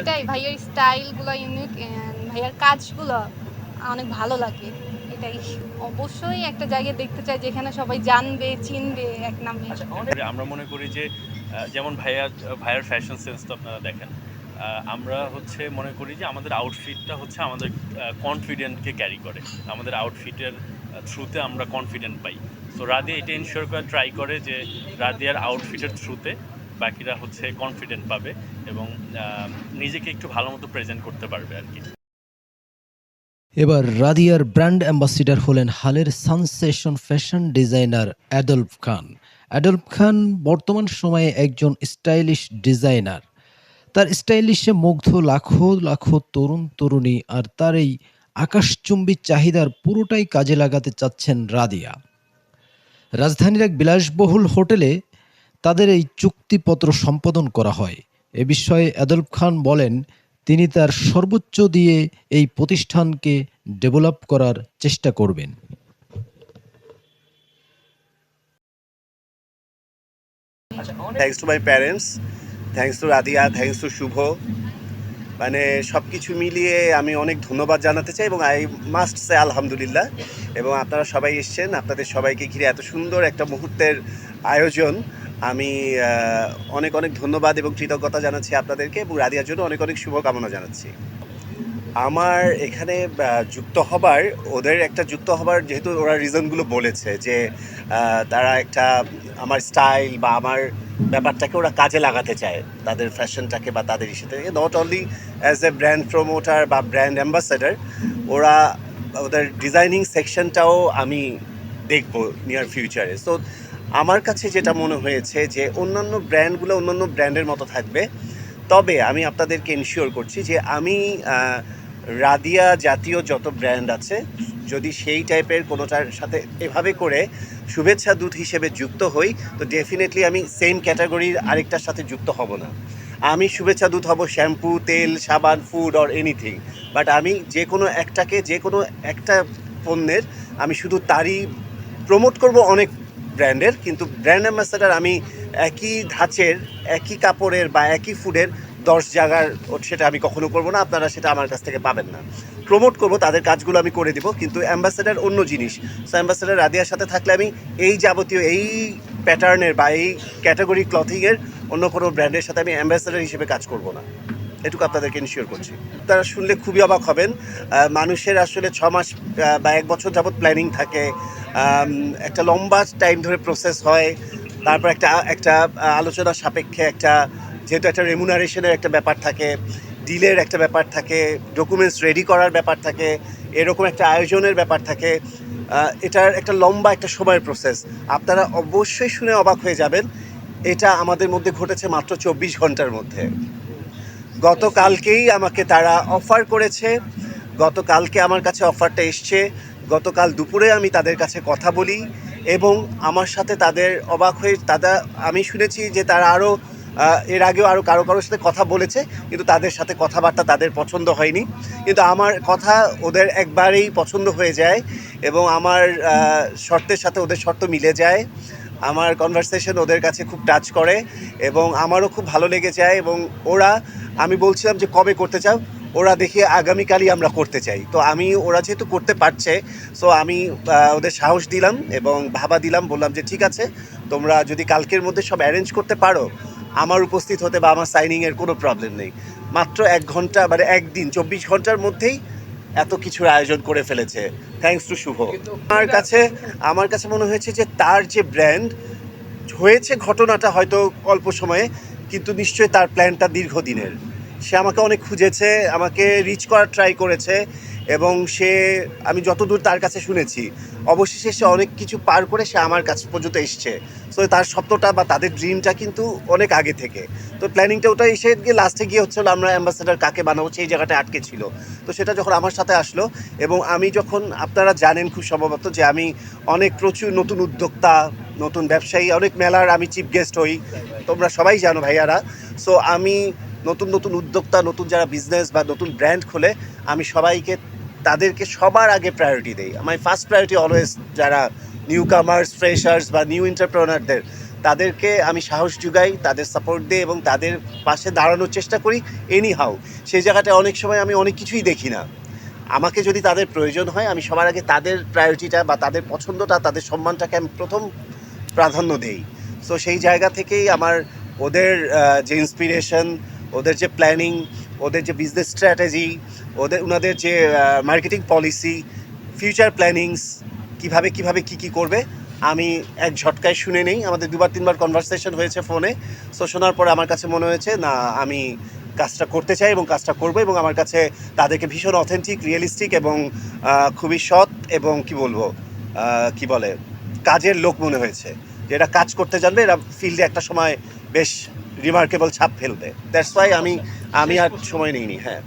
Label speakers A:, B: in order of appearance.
A: এটাই ভাইয়ের স্টাইলগুলো ইউনিক ভাইয়ার কাজগুলো অনেক ভালো লাগে। এটাই। অবশ্যই একটা জায়গায় দেখতে চাই যেখানে সবাই জানবে, চিনবে এক নামে।
B: আমরা মনে করি যে যেমন ভাইয়া, ভাইয়ার ফ্যাশন সেন্স তো আপনারা দেখেন। আমরা হচ্ছে মনে করি যে আমাদের আউটফিটটা হচ্ছে আমাদের কনফিডেন্টকে ক্যারি করে। আমাদের আউটফিটের থ্রুতে আমরা কনফিডেন্ট পাই। তো রাদিয়া এটা ইনশিওর করে ট্রাই করে যে রাদিয়ার আউটফিটের থ্রুতে বাকিরা হচ্ছে কনফিডেন্ট পাবে এবং নিজেকে একটু ভালো মতো প্রেজেন্ট করতে পারবে আর কি।
C: এবার রাদিয়ার ব্র্যান্ড অ্যাম্বাসিডার হলেন হালের sensation fashion designer Adolf Khan. Adolf Khan বর্তমান সময়ে একজন স্টাইলিশ ডিজাইনার তার স্টাইলিশে মুগ্ধ লাখো লাখো তরুণ তরুণী আর তার এই আকাশচুম্বী চাহিদার পুরোটাই কাজে লাগাতে চাচ্ছেন রাদিয়া। রাজধানীর এক বিলাসবহুল হোটেলে তাদের এই চুক্তিপত্র সম্পাদন করা হয়। এ বিষয়ে আদলফ খান বলেন, তিনি তার সর্বোচ্চ দিয়ে এই প্রতিষ্ঠানকে ডেভেলপ করার চেষ্টা করবেন।
D: Thanks to my parents thanks to Radiya thanks to Shuvo. মানে সব কিছু মিলিয়ে আমি অনেক ধন্যবাদ জানাতে চাই এবং আই মাস্ট সে আলহামদুলিল্লাহ। এবং আপনারা সবাই এসছেন, আপনাদের সবাইকে ঘিরে এত সুন্দর একটা মুহূর্তের আয়োজন। আমি অনেক অনেক ধন্যবাদ এবং কৃতজ্ঞতা জানাচ্ছি আপনাদেরকে এবং রাদিয়ার জন্য অনেক অনেক শুভকামনা জানাচ্ছি। আমার এখানে যুক্ত হবার, ওদের একটা যুক্ত হবার যেহেতু ওরা রিজনগুলো বলেছে যে তারা একটা আমার স্টাইল বা আমার ব্যাপারটাকে ওরা কাজে লাগাতে চায়। তাদের ফ্যাশনটাকে বা তাদের ইস্যুতে not only as a brand promoter বা ব্র্যান্ড অ্যাম্বাসেডার ওরা ওদের ডিজাইনিং সেকশনটাও আমি দেখব নিয়ার ফিউচারে সো আমার কাছে যেটা মনে হয়েছে যে অন্যান্য ব্র্যান্ডগুলো অন্যান্য ব্র্যান্ডের মতো থাকবে, তবে আমি আপনাদেরকে ইনশিওর করছি যে আমি রাদিয়া জাতীয় যত ব্র্যান্ড আছে, যদি সেই টাইপের কোনোটার সাথে এভাবে করে শুভেচ্ছা দূত হিসেবে যুক্ত হই, তো ডেফিনেটলি আমি সেম ক্যাটাগরির আরেকটার সাথে যুক্ত হব না। আমি শুভেচ্ছা দূত হব শ্যাম্পু তেল, সাবান ফুড অর এনিথিং বাট আমি যে কোনো একটাকে, যে কোনো একটা পণ্যের আমি শুধু তারই প্রমোট করব অনেক ব্র্যান্ডের, কিন্তু ব্র্যান্ড অ্যাম্বাসাডার আমি একই ধাঁচের, একই কাপড়ের বা একই ফুডের দশ জায়গার সেটা আমি কখনো করব না, আপনারা সেটা আমার কাছ থেকে পাবেন না। প্রমোট করব, তাদের কাজগুলো আমি করে দিব, কিন্তু অ্যাম্বাসেডার অন্য জিনিস। সো অ্যাম্বাসেডার রাদিয়ার সাথে থাকলে আমি এই যাবতীয়, এই প্যাটার্নের বা এই ক্যাটাগরি ক্লথিংয়ের অন্য কোনো ব্র্যান্ডের সাথে আমি অ্যাম্বাসেডার হিসেবে কাজ করব না। এটুকু আপনাদেরকে ইনশিওর করছি। তারা শুনলে খুবই অবাক হবেন। মানুষের আসলে ছ মাস বা এক বছর যাবৎ প্ল্যানিং থাকে। একটা লম্বা টাইম ধরে প্রসেস হয়। তারপর একটা একটা আলোচনা সাপেক্ষে একটা, যেহেতু একটা রেমুনারেশনের একটা ব্যাপার থাকে ডিলের একটা ব্যাপার থাকে ডকুমেন্টস রেডি করার ব্যাপার থাকে, এরকম একটা আয়োজনের ব্যাপার থাকে এটার একটা লম্বা একটা সময়ের প্রসেস আপনারা অবশ্যই শুনে অবাক হয়ে যাবেন। এটা আমাদের মধ্যে ঘটেছে মাত্র চব্বিশ ঘণ্টার মধ্যে। গতকালকেই আমাকে তারা অফার করেছে। গতকালকে আমার কাছে অফারটা এসছে। গতকাল দুপুরে আমি তাদের কাছে কথা বলি এবং আমার সাথে তাদের অবাক হয়ে তারা, আমি শুনেছি যে তারা আরও এর আগেও আরও কারও কারোর সাথে কথা বলেছে, কিন্তু তাদের সাথে কথাবার্তা তাদের পছন্দ হয়নি। কিন্তু আমার কথা ওদের একবারেই পছন্দ হয়ে যায় এবং আমার শর্তের সাথে ওদের শর্ত মিলে যায়। আমার কনভারসেশন ওদের কাছে খুব টাচ করে এবং আমারও খুব ভালো লেগে যায় এবং ওরা, আমি বলছিলাম যে কবে করতে চাও? ওরা দেখে আগামীকালই আমরা করতে চাই। তো আমি, ওরা যেহেতু করতে পারছে সো আমি ওদের সাহস দিলাম এবং ভাবা দিলাম, বললাম যে ঠিক আছে, তোমরা যদি কালকের মধ্যে সব অ্যারেঞ্জ করতে পারো, আমার উপস্থিত হতে বা আমার সাইনিংয়ের কোনো প্রবলেম নেই। মাত্র এক ঘণ্টা মানে একদিন, চব্বিশ ঘণ্টার মধ্যেই এত কিছুর আয়োজন করে ফেলেছে। Thanks to Shuvo. আমার কাছে আমার কাছে মনে হয়েছে যে তার যে ব্র্যান্ড হয়েছে ঘটনাটা হয়তো অল্প সময়ে কিন্তু নিশ্চয়ই তার প্ল্যানটা দীর্ঘদিনের। সে আমাকে অনেক খুঁজেছে আমাকে রিচ করার ট্রাই করেছে। এবং সে, আমি যতদূর তার কাছে শুনেছি, অবশেষে সে অনেক কিছু পার করে সে আমার কাছে পর্যন্ত এসছে। তো তার স্বপ্নটা বা তাদের ড্রিমটা কিন্তু অনেক আগে থেকে। তো প্ল্যানিংটা ওটা এসে গিয়ে লাস্টে গিয়ে হচ্ছে আমরা অ্যাম্বাসেডার কাকে বানাবো, সেই জায়গাটা আটকে ছিল। তো সেটা যখন আমার সাথে আসলো এবং আমি যখন, আপনারা জানেন খুব সম্ভবত যে আমি অনেক প্রচুর নতুন উদ্যোক্তা, নতুন ব্যবসায়ী, অনেক মেলার আমি চিফ গেস্ট হই। তোমরা সবাই জানো ভাইয়ারা। সো আমি নতুন নতুন উদ্যোক্তা, নতুন যারা বিজনেস বা নতুন ব্র্যান্ড খোলে, আমি সবাইকে তাদেরকে সবার আগে প্রায়োরিটি দেই। আমার ফার্স্ট প্রায়োরিটি অলওয়েজ যারা নিউ কামার্স ফ্রেশার্স বা নিউ এন্টারপ্রেনারদের তাদেরকে আমি সাহস যোগাই, তাদের সাপোর্ট দিই এবং তাদের পাশে দাঁড়ানোর চেষ্টা করি এনি হাউ সেই জায়গাটায় অনেক সময় আমি অনেক কিছুই দেখি না। আমাকে যদি তাদের প্রয়োজন হয়, আমি সবার আগে তাদের প্রায়োরিটিটা বা তাদের পছন্দটা, তাদের সম্মানটাকে আমি প্রথম প্রাধান্য দেই। সো সেই জায়গা থেকেই আমার ওদের যে ইন্সপিরেশন ওদের যে প্ল্যানিং ওদের যে বিজনেস স্ট্র্যাটেজি ওদের ওনাদের যে মার্কেটিং পলিসি ফিউচার প্ল্যানিংস কীভাবে কীভাবে, কি কি করবে, আমি এক ঝটকায় শুনে নেই। আমাদের দুবার, তিনবার কনভারসেশন হয়েছে ফোনে সো শোনার পরে আমার কাছে মনে হয়েছে, না, আমি কাজটা করতে চাই এবং কাজটা করব এবং আমার কাছে তাদেরকে ভীষণ অথেন্টিক রিয়েলিস্টিক এবং খুবই সৎ এবং কি বলব কি বলে, কাজের লোক মনে হয়েছে। যে এরা কাজ করতে জানবে, এরা ফিল্ডে একটা সময় বেশ রিমার্কেবল ছাপ ফেলবে দ্যাটস ওয়াই আমি আমি আর সময় নিইনি হ্যাঁ।